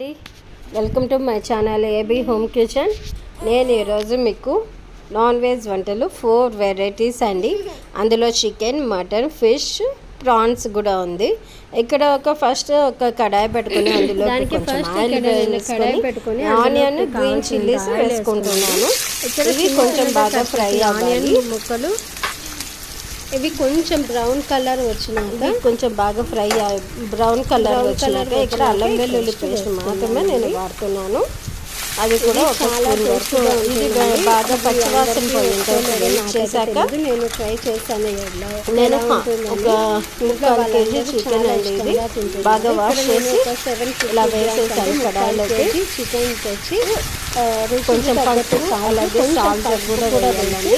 అండి. Welcome to my channel AB home kitchen నేను ఈరోజు మీకు నాన్ వెజ్ వంటలు ఫోర్ వెరైటీస్ అండి. అందులో చికెన్ మటన్ ఫిష్ ప్రాన్స్ కూడా ఉంది. ఇక్కడ ఒక ఫస్ట్ ఒక కడాయి పెట్టుకుని అందులో కొంచెం ఆయిల్ పెట్టుకొని ఆనియన్ గ్రీన్ చిల్లీస్ వేసుకుంటున్నాను. ఇవి కొంచెం బాగా ఫ్రై ఆనియన్ ముక్కలు ఇవి కొంచెం బ్రౌన్ కలర్ వచ్చినాక కొంచెం బాగా ఫ్రై బ్రౌన్ కలర్ వచ్చినాక colour ఇక్కడ అల్లం వెల్లుల్లి పేస్ట్ మాత్రమే నేను వాడుతున్నాను. అది కూడా ఒక ఇది. బాగా పచ్చివాసన చేశాక. నేను ట్రై చేశాను నేను. ఒక ముక్కాలు కేజీ చికెన్ అండి ఇది. బాగా వాష్ చేసి ఇలా వేసేసాను కడాయిలోకి. చికెన్ తెచ్చి కొంచెం పసుపు అలాగే సాల్ట్ కూడా వేసి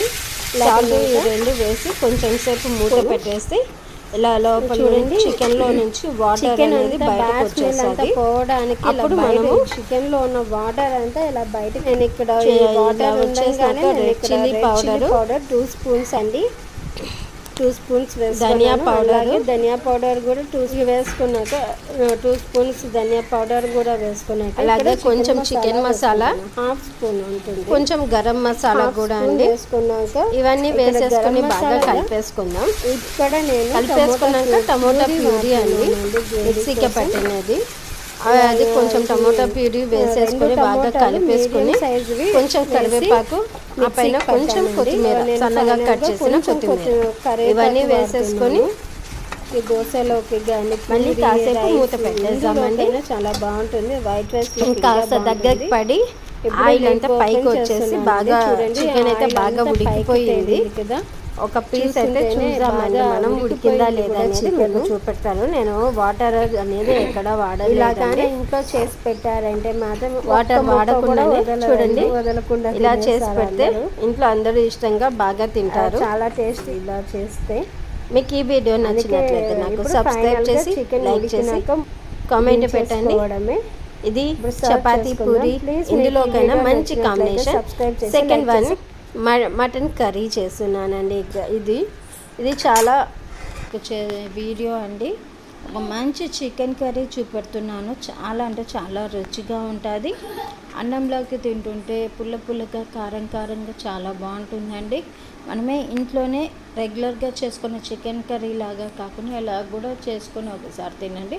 సాల్ట్ ఈ రెండు వేసి కొంచెం సేపు మూత పెట్టేసి ఇలా లోపల చూడండి, చికెన్లో నుంచి వాటర్ చికెన్ అనేది బయటకు వచ్చేస్తుంది. పోవడానికి అప్పుడు మనము చికెన్లో ఉన్న వాటర్ అంతా ఇలా బయట నేను ఇక్కడ వాటర్ వచ్చేసాక chilli red chilli powder, powder two spoons అండి. Two spoons dhania powder, dhania powder కూడా టూ వేసుకున్నాక టూ స్పూన్స్ ధనియా పౌడర్ కూడా వేసుకున్నాక అలాగే కొంచెం చికెన్ మసాలా, హాఫ్ స్పూన్ ఉంటుంది. కొంచెం గరం మసాలా కూడా అండి. వేసుకున్నాక ఇవన్నీ వేసేసుకొని బాగా కలిపేసుకుందాం. ఇక్కడ నేను కలిపేసుకున్నాక టమోటా ప్యూరీ అండి మిక్సీకి కోసం. పట్టినది. అది కొంచెం టమోటా ప్యూరీ వేసేసుకొని బాగా కలిపేసుకొని కొంచెం కరివేపాకు ఆ పైన కొంచెం. కొత్తిమీర నేను సన్నగా కట్ చేసిన కొత్తిమీర. ఇవన్నీ వేసేసుకొని ఈ దోశలోకి కానీ మళ్ళీ కాసేపు మూత పెట్టేద్దామండి. చాలా బాగుంటుంది. వైట్ రైస్ కాస్త దగ్గరికి పడి ఆయిల్ అంతా పైకి వచ్చేసి బాగా చికెన్ అయితే బాగా ఉడికిపోయింది. కదా. ఒక పీస్ అయితే చూద్దామండి మనం ఉడికిందా లేదా అనేది. మీకు చూపెడతాను. నేను వాటర్ అనేది ఎక్కడ వాడలేదండి ఇలాగానే ఇంట్లో చేసి పెట్టారంటే మాత్రం వాటర్ ముక్క కూడా వాడకుండానే వదలరండి, చూడండి వదలకుండా ఇలా చేసి పెడితే. ఇంట్లో అందరూ ఇష్టంగా బాగా తింటారు. చాలా టేస్ట్ ఇలా చేస్తే మీకు ఈ వీడియో నచ్చినట్లయితే నాకు సబ్స్క్రైబ్ చేసి లైక్ చేసి కామెంట్ పెట్టండి. ఇది చపాతీ. పూరి. ఇందులోకైనా మంచి combination second one mutton curry చేస్తున్నానండి. ఇది ఇది చాలా చే- వీడియో అండి. ఒక మంచి చికెన్ కర్రీ చూపెడుతున్నాను. చాలా అంటే చాలా రుచిగా ఉంటుంది. అన్నంలోకి తింటుంటే పుల్ల పుల్లగా కారం కారంగా చాలా బాగుంటుందండి. మనమే ఇంట్లోనే రెగ్యులర్గా చేసుకున్న చికెన్ కర్రీ లాగా కాకుండా ఇలా కూడా చేసుకొని ఒకసారి తినండి.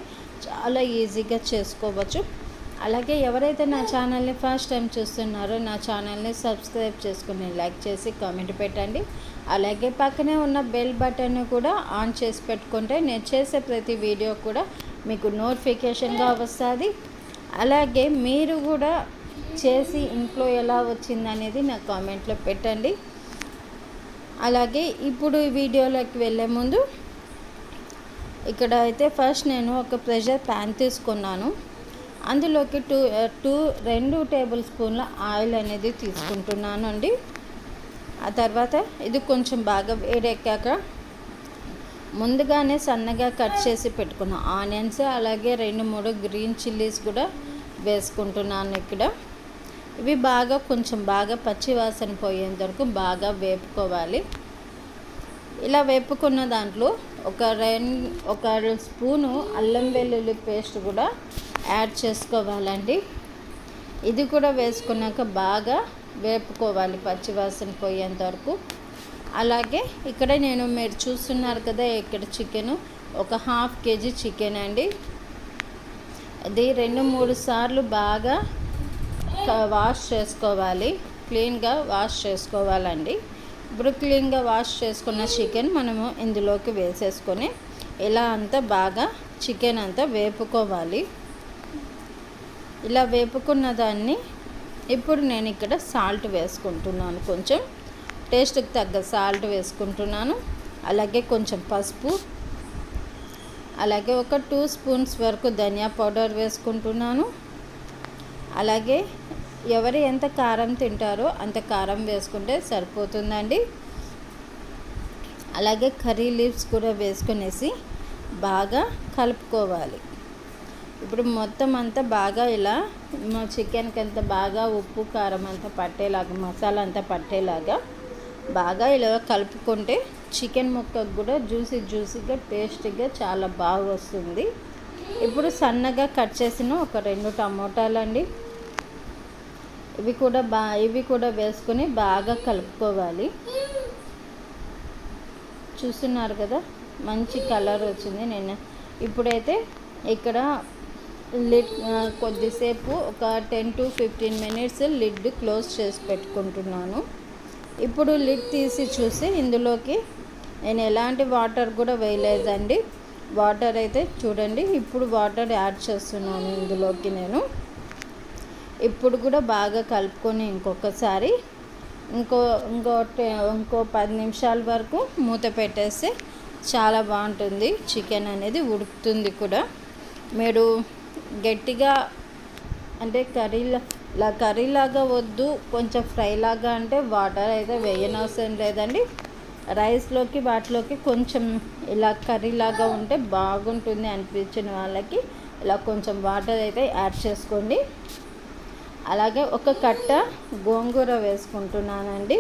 చాలా ఈజీగా చేసుకోవచ్చు. అలాగే ఎవరైతే నా ఛానల్ని ఫస్ట్ టైం చూస్తున్నారో నా ఛానల్ని సబ్స్క్రైబ్ చేసుకుని లైక్ చేసి కామెంట్ పెట్టండి. అలాగే పక్కనే ఉన్న బెల్ బటన్ కూడా ఆన్ చేసి పెట్టుకుంటే నేను చేసే ప్రతి వీడియో కూడా మీకు నోటిఫికేషన్గా వస్తుంది. అలాగే మీరు కూడా చేసి ఇంట్లో ఎలా వచ్చిందనేది నా కామెంట్లో పెట్టండి. అలాగే ఇప్పుడు ఈ వీడియోలోకి వెళ్ళే ముందు ఇక్కడ అయితే ఫస్ట్ నేను ఒక ప్రెషర్ ప్యాన్ తీసుకున్నాను. అందులోకి టూ టూ రెండు టేబుల్ స్పూన్ల ఆయిల్ అనేది తీసుకుంటున్నాను అండి ఆ తర్వాత ఇది కొంచెం బాగా వేడెక్కాక ముందుగానే సన్నగా కట్ చేసి పెట్టుకున్న ఆనియన్స్ అలాగే రెండు మూడు గ్రీన్ చిల్లీస్ కూడా వేసుకుంటున్నాను ఇక్కడ. ఇవి బాగా కొంచెం బాగా పచ్చి వాసన పోయేంత వరకు బాగా వేపుకోవాలి. ఇలా వేపుకున్న దాంట్లో ఒక రెండు ఒక స్పూను అల్లం వెల్లుల్లి పేస్ట్ కూడా యాడ్ చేసుకోవాలండి. ఇది కూడా వేసుకున్నాక బాగా వేపుకోవాలి పచ్చివాసన పోయేంత వరకు. అలాగే ఇక్కడ నేను మీరు చూస్తున్నారు కదా ఇక్కడ చికెను. ఒక హాఫ్ కేజీ చికెన్ అండి. అది రెండు మూడు సార్లు బాగా వాష్ చేసుకోవాలి. క్లీన్గా వాష్ చేసుకోవాలండి. ఇప్పుడు క్లీన్గా వాష్ చేసుకున్న చికెన్ మనము ఇందులోకి వేసేసుకొని ఇలా అంతా బాగా చికెన్ అంతా వేపుకోవాలి. ఇలా వేపుకున్న దాన్ని ఇప్పుడు నేను ఇక్కడ సాల్ట్ వేసుకుంటున్నాను. కొంచెం టేస్ట్కి తగ్గ సాల్ట్ వేసుకుంటున్నాను. అలాగే కొంచెం పసుపు. అలాగే ఒక టూ స్పూన్స్ వరకు ధనియా పౌడర్ వేసుకుంటున్నాను. అలాగే ఎవరు ఎంత కారం తింటారో అంత కారం వేసుకుంటే సరిపోతుందండి. అలాగే కర్రీ లీవ్స్ కూడా వేసుకునేసి బాగా కలుపుకోవాలి. ఇప్పుడు మొత్తం అంతా బాగా ఇలా మా చికెన్కి అంతా బాగా ఉప్పు కారం అంతా పట్టేలాగా మసాలా అంతా పట్టేలాగా బాగా ఇలా కలుపుకుంటే చికెన్ ముక్కకు కూడా జ్యూసీ జ్యూసీగా టేస్టీగా చాలా బాగా వస్తుంది. ఇప్పుడు సన్నగా కట్ చేసిన ఒక రెండు టమోటాలు అండి ఇవి కూడా బా ఇవి కూడా వేసుకొని బాగా కలుపుకోవాలి. చూస్తున్నారు కదా మంచి కలర్ వచ్చింది. నేను ఇప్పుడైతే ఇక్కడ లిడ్ కొద్దిసేపు ఒక ten to fifteen minutes lid close చేసి పెట్టుకుంటున్నాను. ఇప్పుడు లిడ్ తీసి చూసి ఇందులోకి నేను ఎలాంటి వాటర్ కూడా వేయలేదండి. వాటర్ అయితే చూడండి ఇప్పుడు వాటర్ యాడ్ చేస్తున్నాను ఇందులోకి నేను. ఇప్పుడు కూడా బాగా కలుపుకొని ఇంకొకసారి ఇంకో ఇంకో టె- ఇంకో పది నిమిషాల వరకు మూత పెట్టేస్తే చాలా బాగుంటుంది. చికెన్ అనేది ఉడుకుతుంది కూడా. మీరు గట్టిగా అంటే కర్రీలా కర్రీలాగా వద్దు కొంచెం ఫ్రైలాగా అంటే వాటర్ అయితే వేయనవసరం లేదండి. రైస్లోకి వాటిలోకి కొంచెం ఇలా కర్రీలాగా ఉంటే బాగుంటుంది అనిపించిన వాళ్ళకి. ఇలా కొంచెం వాటర్ అయితే యాడ్ చేసుకోండి. అలాగే ఒక కట్ట గోంగూర వేసుకుంటున్నానండి.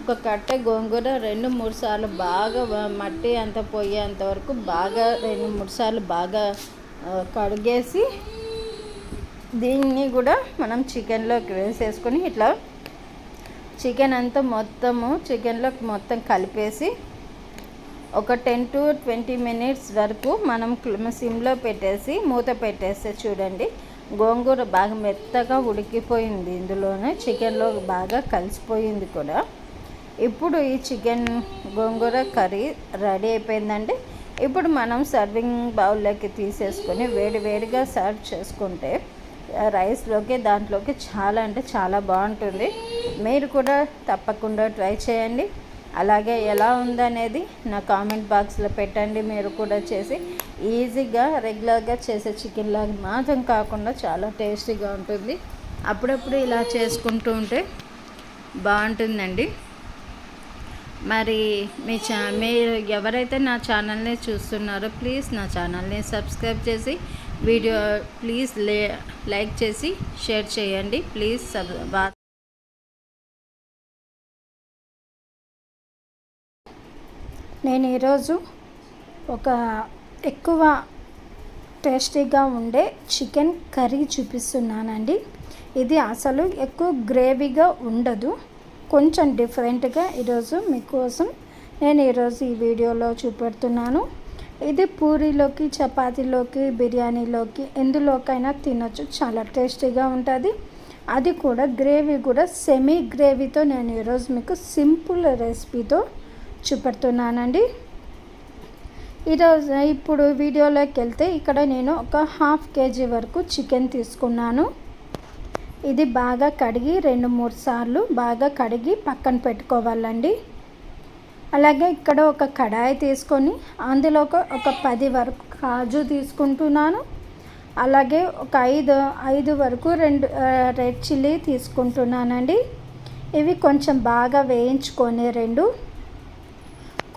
ఒక కట్ట గోంగూర రెండు మూడు సార్లు బాగా మట్టి అంత పోయేంత వరకు బాగా రెండు మూడు సార్లు బాగా కడిగేసి దీన్ని కూడా మనం చికెన్లోకి వేసేసుకొని ఇట్లా చికెన్ అంతా మొత్తము చికెన్లోకి మొత్తం కలిపేసి ఒక టెన్ టు ట్వంటీ మినిట్స్ వరకు మనం సిమ్లో పెట్టేసి మూత పెట్టేస్తే చూడండి గోంగూర బాగా మెత్తగా ఉడికిపోయింది ఇందులోనే చికెన్లో బాగా కలిసిపోయింది కూడా. ఇప్పుడు ఈ చికెన్ గోంగూర కర్రీ రెడీ అయిపోయిందండి. ఇప్పుడు మనం సర్వింగ్ బౌల్లోకి తీసేసుకొని వేడి వేడిగా సర్వ్ చేసుకుంటే రైస్లోకి దాంట్లోకి చాలా అంటే చాలా బాగుంటుంది. మీరు కూడా తప్పకుండా ట్రై చేయండి. అలాగే ఎలా ఉందనేది నా కామెంట్ బాక్స్లో పెట్టండి. మీరు కూడా చేసి ఈజీగా రెగ్యులర్గా చేసే చికెన్ లాగా మాత్రం కాకుండా చాలా టేస్టీగా ఉంటుంది. అప్పుడప్పుడు ఇలా చేసుకుంటూ ఉంటే బాగుంటుందండి. మరి మీ చా మీరు ఎవరైతే నా ఛానల్ని చూస్తున్నారో ప్లీజ్ నా ఛానల్ని సబ్స్క్రైబ్ చేసి వీడియో ప్లీజ్ లే లైక్ చేసి షేర్ చేయండి. ప్లీజ్ సబ్ బా నేను ఈరోజు ఒక ఎక్కువ టేస్టీగా ఉండే చికెన్ కర్రీ చూపిస్తున్నానండి. ఇది అసలు ఎక్కువ గ్రేవీగా ఉండదు. కొంచెం డిఫరెంట్గా ఈరోజు మీకోసం నేను ఈరోజు ఈ వీడియోలో చూపెడుతున్నాను. ఇది పూరీలోకి చపాతీలోకి బిర్యానీలోకి ఎందులోకైనా తినొచ్చు. చాలా టేస్టీగా ఉంటుంది. అది కూడా గ్రేవీ కూడా సెమీ గ్రేవీతో నేను ఈరోజు మీకు సింపుల్ రెసిపీతో చూపెడుతున్నానండి. ఈరోజు ఇప్పుడు వీడియోలోకి వెళ్తే ఇక్కడ నేను ఒక హాఫ్ కేజీ వరకు చికెన్ తీసుకున్నాను. ఇది బాగా కడిగి రెండు మూడు సార్లు బాగా కడిగి పక్కన పెట్టుకోవాలండి. అలాగే ఇక్కడ ఒక కడాయి తీసుకొని అందులో ఒక ఒక పది వరకు కాజు తీసుకుంటున్నాను. అలాగే ఒక ఐదు ఐదు వరకు రెండు రెడ్ చిల్లీ తీసుకుంటున్నానండి. ఇవి కొంచెం బాగా వేయించుకొని రెండు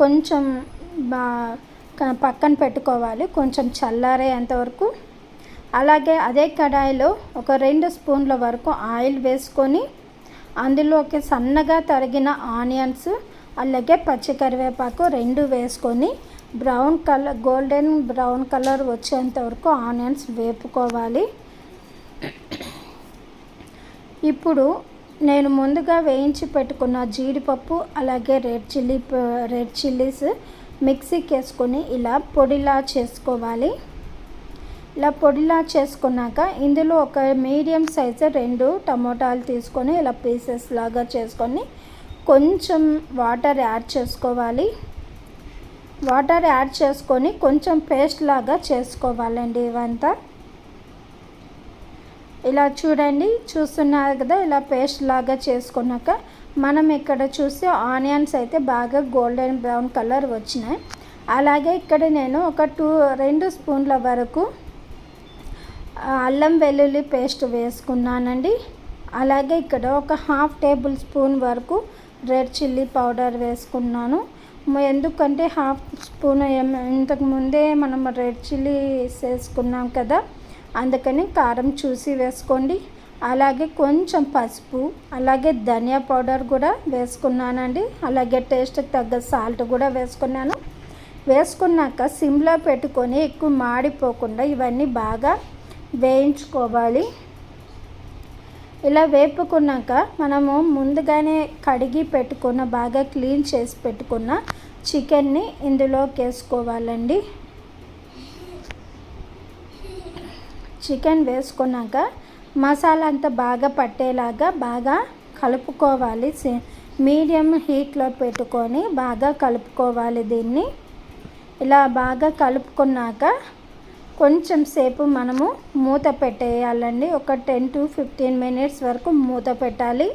కొంచెం బా పక్కన పెట్టుకోవాలి. కొంచెం చల్లారేంత వరకు అలాగే అదే కడాయిలో ఒక రెండు స్పూన్ల వరకు ఆయిల్ వేసుకొని అందులోకి సన్నగా తరిగిన ఆనియన్స్ అలాగే పచ్చి కరివేపాకు రెండు వేసుకొని brown colour golden brown colour వచ్చేంత వరకు ఆనియన్స్ వేపుకోవాలి. ఇప్పుడు నేను ముందుగా వేయించి పెట్టుకున్న జీడిపప్పు అలాగే రెడ్ చిల్లీ రెడ్ చిల్లీస్ మిక్సీకి వేసుకొని ఇలా పొడిలా చేసుకోవాలి. ఇలా పొడిలా చేసుకున్నాక ఇందులో ఒక మీడియం సైజు రెండు టమోటాలు తీసుకొని ఇలా పీసెస్ లాగా చేసుకొని కొంచెం వాటర్ యాడ్ చేసుకోవాలి. వాటర్ యాడ్ చేసుకొని కొంచెం పేస్ట్ లాగా చేసుకోవాలండి ఇవంతా. ఇలా చూడండి చూస్తున్నారు కదా ఇలా పేస్ట్ లాగా చేసుకున్నాక మనం ఇక్కడ చూస్తే ఆనియన్స్ అయితే బాగా గోల్డెన్ బ్రౌన్ కలర్ వచ్చినాయి. అలాగే ఇక్కడ నేను ఒక టూ రెండు స్పూన్ల వరకు అల్లం వెల్లుల్లి పేస్ట్ వేసుకున్నానండి. అలాగే ఇక్కడ ఒక హాఫ్ టేబుల్ స్పూన్ వరకు రెడ్ చిల్లీ పౌడర్ వేసుకున్నాను. ఎందుకంటే హాఫ్ స్పూన్ ఇంతకు ముందే మనం రెడ్ చిల్లీ వేసుకున్నాం కదా అందుకని కారం చూసి వేసుకోండి. అలాగే కొంచెం పసుపు అలాగే ధనియా పౌడర్ కూడా వేసుకున్నానండి. అలాగే టేస్ట్కి తగ్గ సాల్ట్ కూడా వేసుకున్నాను. వేసుకున్నాక సిమ్లో పెట్టుకొని ఎక్కువ మాడిపోకుండా ఇవన్నీ బాగా వేయించుకోవాలి. ఇలా వేపుకున్నాక మనము ముందుగానే కడిగి పెట్టుకున్న బాగా క్లీన్ చేసి పెట్టుకున్న చికెన్ని ఇందులోకి వేసుకోవాలండి. చికెన్ వేసుకున్నాక మసాలా అంతా బాగా పట్టేలాగా బాగా కలుపుకోవాలి. మీడియం హీట్లో పెట్టుకొని బాగా కలుపుకోవాలి దీన్ని. ఇలా బాగా కలుపుకున్నాక కొంచెం సేపు మనము మూత పెట్టేయాలండి. ఒక టెన్ టు ఫిఫ్టీన్ మినిట్స్ వరకు మూత పెట్టాలి.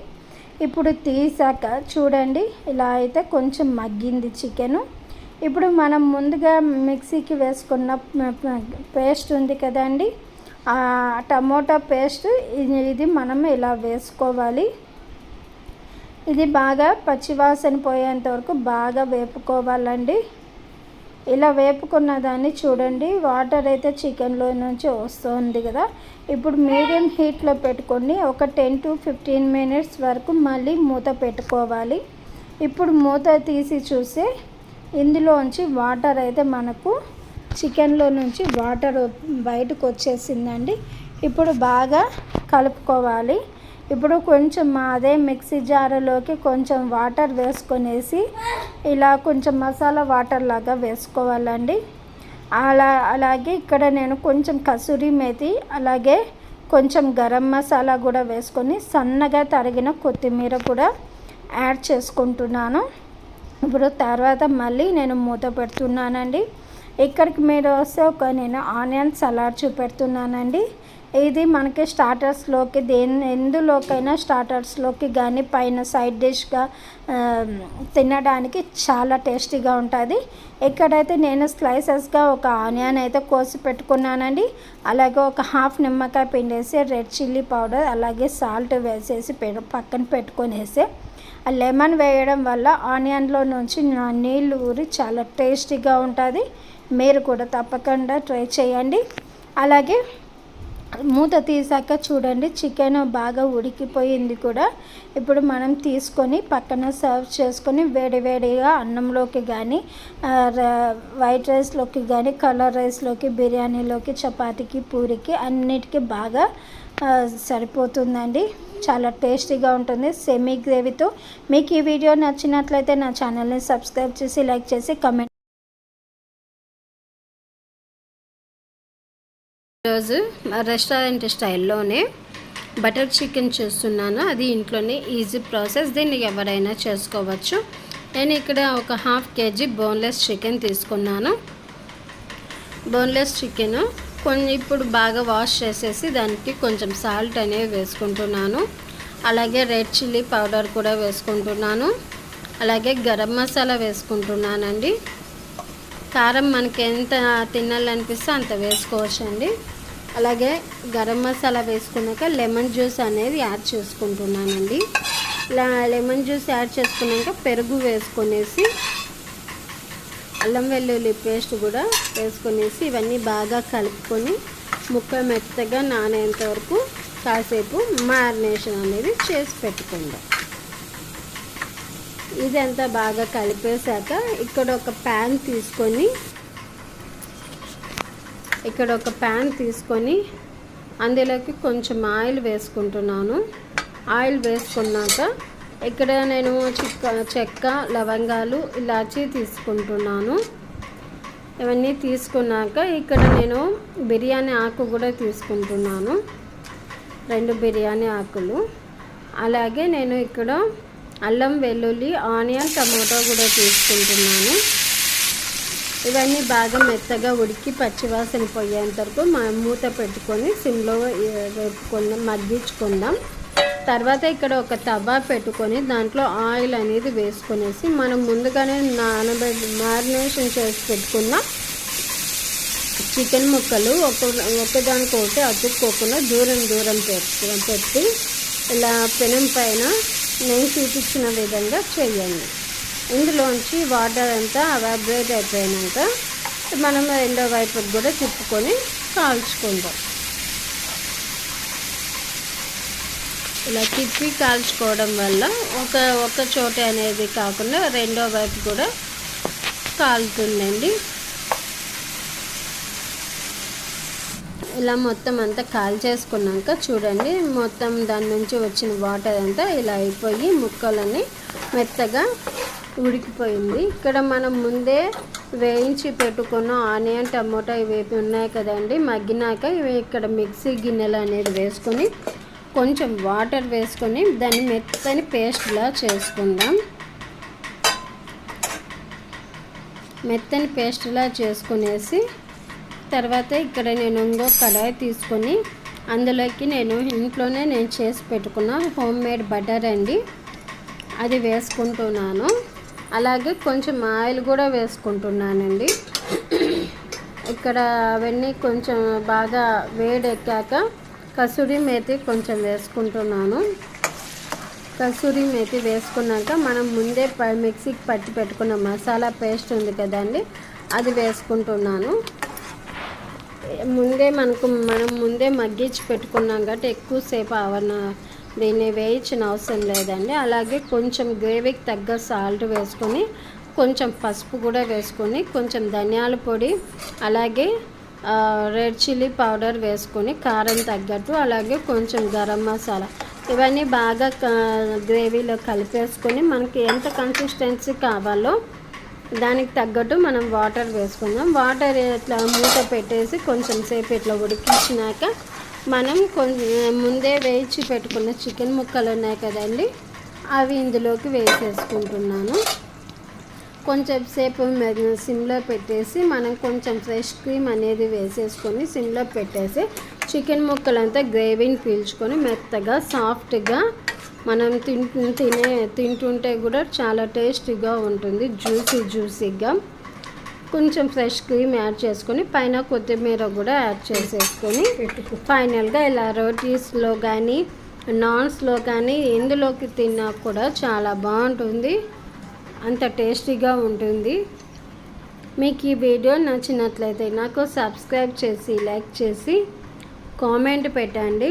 ఇప్పుడు తీసాక చూడండి ఇలా అయితే కొంచెం మగ్గింది చికెను. ఇప్పుడు మనం ముందుగా మిక్సీకి వేసుకున్న పేస్ట్ ఉంది కదండి ఆ టమోటా పేస్ట్ ఇది ఇది మనం ఇలా వేసుకోవాలి. ఇది బాగా పచ్చివాసన పోయేంత వరకు బాగా వేపుకోవాలండి. ఇలా వేపుకున్న దాన్ని చూడండి. వాటర్ అయితే చికెన్లో నుంచి వస్తుంది కదా. ఇప్పుడు మీడియం హీట్లో పెట్టుకొని ఒక టెన్ టు ఫిఫ్టీన్ మినిట్స్ వరకు మళ్ళీ మూత పెట్టుకోవాలి. ఇప్పుడు మూత తీసి చూస్తే ఇందులోంచి వాటర్ అయితే మనకు చికెన్లో నుంచి వాటర్ బయటకు వచ్చేసిందండి. ఇప్పుడు బాగా కలుపుకోవాలి. ఇప్పుడు కొంచెం అదే మిక్సీ జారులోకి కొంచెం వాటర్ వేసుకొనేసి ఇలా కొంచెం మసాలా వాటర్ లాగా వేసుకోవాలండి. అలా అలాగే ఇక్కడ నేను కొంచెం కసూరి మేతి అలాగే కొంచెం గరం మసాలా కూడా వేసుకొని సన్నగా తరిగిన కొత్తిమీర కూడా యాడ్ చేసుకుంటున్నాను. ఇప్పుడు తర్వాత మళ్ళీ నేను మూత పెడుతున్నానండి. ఇక్కడికి మీరు వస్తే ఒక నేను ఆనియన్ సలాడ్ చూపెడుతున్నానండి. ఇది మనకి స్టార్టర్స్లోకి దేని ఎందులోకైనా స్టార్టర్స్లోకి కానీ పైన సైడ్ డిష్గా తినడానికి చాలా టేస్టీగా ఉంటుంది. ఇక్కడైతే నేను స్లైసెస్గా ఒక ఆనియన్ అయితే కోసి పెట్టుకున్నానండి. అలాగే ఒక హాఫ్ నిమ్మకాయ పిండేసి రెడ్ చిల్లీ పౌడర్ అలాగే సాల్ట్ వేసేసి పక్కన పెట్టుకునేసి ఆ లెమన్ వేయడం వల్ల ఆనియన్లో నుంచి నా నీళ్ళు ఊరి చాలా టేస్టీగా ఉంటుంది. మీరు కూడా తప్పకుండా ట్రై చేయండి. అలాగే మూత తీసాక చూడండి చికెన్ బాగా ఉడికిపోయింది కూడా. ఇప్పుడు మనం తీసుకొని పక్కన సర్వ్ చేసుకొని వేడివేడిగా అన్నంలోకి కానీ వైట్ రైస్లోకి కానీ కలర్ రైస్లోకి బిర్యానీలోకి చపాతీకి పూరికి అన్నిటికీ బాగా సరిపోతుందండి. చాలా టేస్టీగా ఉంటుంది. సెమీ గ్రేవీతో మీకు ఈ వీడియో నచ్చినట్లయితే నా ఛానల్ని సబ్స్క్రైబ్ చేసి లైక్ చేసి కమెంట్ ఈరోజు మా రెస్టారెంట్ స్టైల్లోనే బటర్ చికెన్ చేస్తున్నాను. అది ఇంట్లోనే ఈజీ ప్రాసెస్. దీన్ని ఎవరైనా చేసుకోవచ్చు. నేను ఇక్కడ ఒక హాఫ్ కేజీ బోన్లెస్ చికెన్ తీసుకున్నాను. బోన్లెస్ చికెన్ కొన్ని ఇప్పుడు బాగా వాష్ చేసేసి దానికి కొంచెం సాల్ట్ అనేవి వేసుకుంటున్నాను. అలాగే రెడ్ చిల్లీ పౌడర్ కూడా వేసుకుంటున్నాను. అలాగే గరం మసాలా వేసుకుంటున్నానండి. కారం మనకి ఎంత తినాలనిపిస్తే అంత వేసుకోవచ్చండి. అలాగే గరం మసాలా వేసుకున్నాక లెమన్ జ్యూస్ అనేది యాడ్ చేసుకుంటున్నానండి. ఇలా లెమన్ జ్యూస్ యాడ్ చేసుకున్నాక పెరుగు వేసుకొనేసి అల్లం వెల్లుల్లి పేస్ట్ కూడా వేసుకొనేసి ఇవన్నీ బాగా కలుపుకొని ముక్క మెత్తగా నానేంత వరకు కాసేపు మ్యారినేషన్ అనేది చేసి పెట్టుకుందాం. ఇదంతా బాగా కలిపేశాక ఇక్కడ ఒక ప్యాన్ తీసుకొని ఇక్కడ ఒక ప్యాన్ తీసుకొని అందులోకి కొంచెం ఆయిల్ వేసుకుంటున్నాను. ఆయిల్ వేసుకున్నాక ఇక్కడ నేను చిక్క చెక్క లవంగాలు ఇలాచీ తీసుకుంటున్నాను. ఇవన్నీ తీసుకున్నాక ఇక్కడ నేను బిర్యానీ ఆకు కూడా తీసుకుంటున్నాను. రెండు బిర్యానీ ఆకులు. అలాగే నేను ఇక్కడ అల్లం వెల్లుల్లి ఆనియన్ టమాటో కూడా తీసుకుంటున్నాను. ఇవన్నీ బాగా మెత్తగా ఉడికి పచ్చివాసన పోయేంత వరకు మూత పెట్టుకొని సిమ్లో వేపుకుందాం మగ్గించుకుందాం. తర్వాత ఇక్కడ ఒక తవా పెట్టుకొని దాంట్లో ఆయిల్ అనేది వేసుకునేసి మనం ముందుగానే నానబెట్టి మ్యారినేషన్ చేసి పెట్టుకున్న చికెన్ ముక్కలు ఒక ఒకదానికొకటి అతుక్కోకుండా దూరం దూరం పెట్టి పెట్టి ఇలా పెనం పైన నేను చూపించిన విధంగా చేయండి. ఇందులోంచి వాటర్ అంతా అవాబ్రేట్ అయిపోయినాక మనం రెండో వైపుకి కూడా తిప్పుకొని కాల్చుకుందాం. ఇలా తిప్పి కాల్చుకోవడం వల్ల ఒక ఒక చోట అనేది కాకుండా రెండో వైపు కూడా కాలుతుందండి. ఇలా మొత్తం అంతా కాల్ చేసుకున్నాక చూడండి మొత్తం దాని నుంచి వచ్చిన వాటర్ అంతా ఇలా అయిపోయి ముక్కలన్నీ మెత్తగా ఉడికిపోయింది. ఇక్కడ మనం ముందే వేయించి పెట్టుకున్న ఆనియన్ టమోటా ఇవి ఉన్నాయి కదండి మగ్గినాక ఇవి ఇక్కడ మిక్సీ గిన్నెలు అనేది వేసుకొని కొంచెం వాటర్ వేసుకొని దాన్ని మెత్తని పేస్ట్లా చేసుకుందాం. మెత్తని పేస్ట్లా చేసుకునేసి తర్వాత ఇక్కడ నేను ఇంకో కడాయి తీసుకొని అందులోకి నేను ఇంట్లోనే నేను చేసి పెట్టుకున్న హోమ్ మేడ్ బటర్ అండి. అది వేసుకుంటున్నాను. అలాగే కొంచెం ఆయిల్ కూడా వేసుకుంటున్నానండి. ఇక్కడ అవన్నీ కొంచెం బాగా వేడెక్కాక కసూరి మేతి కొంచెం వేసుకుంటున్నాను. కసూరి మేతి వేసుకున్నాక మనం ముందే ప మిక్సీకి పట్టి పెట్టుకున్న మసాలా పేస్ట్ ఉంది కదండి అది వేసుకుంటున్నాను. ముందే మనకు మనం ముందే మగ్గించి పెట్టుకున్నాం కాబట్టి ఎక్కువసేపు అవన దీన్ని వేయించిన అవసరం లేదండి. అలాగే కొంచెం గ్రేవీకి తగ్గ సాల్ట్ వేసుకొని కొంచెం పసుపు కూడా వేసుకొని కొంచెం ధనియాల పొడి అలాగే రెడ్ చిల్లీ పౌడర్ వేసుకొని కారం తగ్గట్టు అలాగే కొంచెం గరం మసాలా. ఇవన్నీ బాగా గ్రేవీలో కలిపేసుకొని మనకి ఎంత కన్సిస్టెన్సీ కావాలో దానికి తగ్గట్టు మనం వాటర్ వేసుకుందాం. వాటర్ ఇట్లా మూత పెట్టేసి కొంచెం సేపు ఇట్లా ఉడికించినాక మనం కొంచెం ముందే వేయించి పెట్టుకున్న చికెన్ ముక్కలు ఉన్నాయి కదండి అవి ఇందులోకి వేసేసుకుంటున్నాను. కొంచెం సేపు సిమ్లో పెట్టేసి మనం కొంచెం ఫ్రెష్ క్రీమ్ అనేది వేసేసుకొని సిమ్లో పెట్టేసి చికెన్ ముక్కలంతా గ్రేవీని పీల్చుకొని మెత్తగా సాఫ్ట్గా మనం తింటు తినే తింటుంటే కూడా చాలా టేస్టీగా ఉంటుంది. జ్యూసీ జ్యూసీగా. కొంచెం ఫ్రెష్ క్రీమ్ యాడ్ చేసుకొని పైన కొత్తిమీర కూడా యాడ్ చేసేసుకొని ఫైనల్గా ఇలా రోటీస్లో కానీ నాన్స్లో కానీ ఎందులోకి తిన్నా కూడా చాలా బాగుంటుంది. అంత టేస్టీగా ఉంటుంది. మీకు ఈ వీడియో నచ్చినట్లయితే నాకు సబ్స్క్రైబ్ చేసి లైక్ చేసి కామెంట్ పెట్టండి.